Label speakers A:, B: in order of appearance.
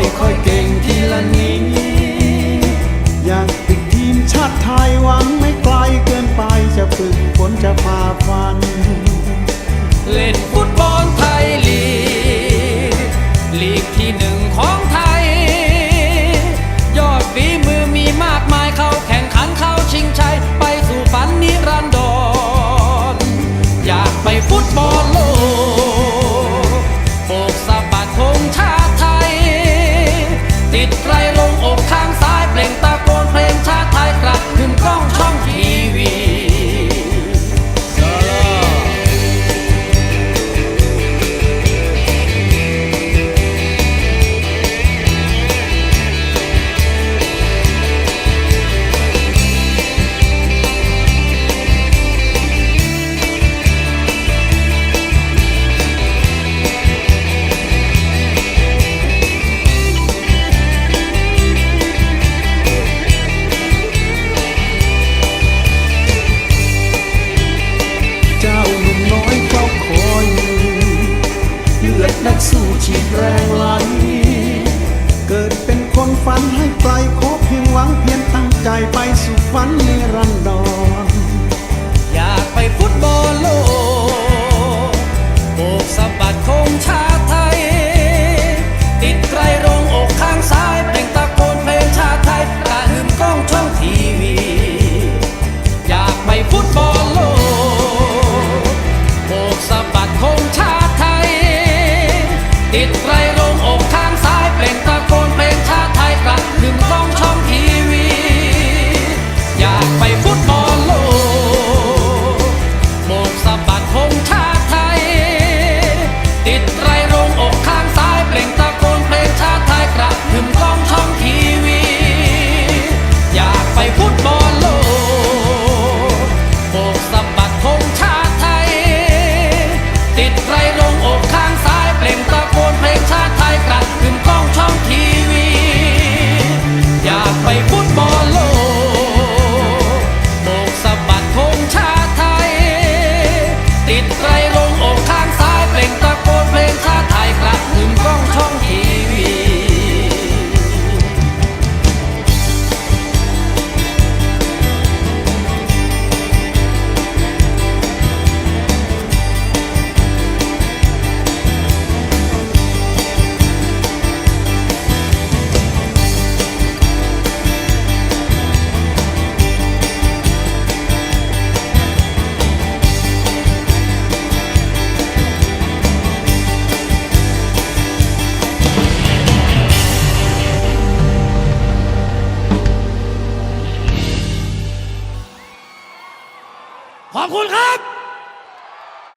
A: อยค่อยเก่งทีละนี้ อยากติดทีมชาติไทยหวังไม่ไกลเกินไปจะฝึกฝนจะพาฟัน เล่นฟุตบอล งฝันให้ไกลขอเพียงหวังเพียงตั้งใจไปสู่ฝันนิรันดรอยากไปฟุตบอล ขอบคุณครับ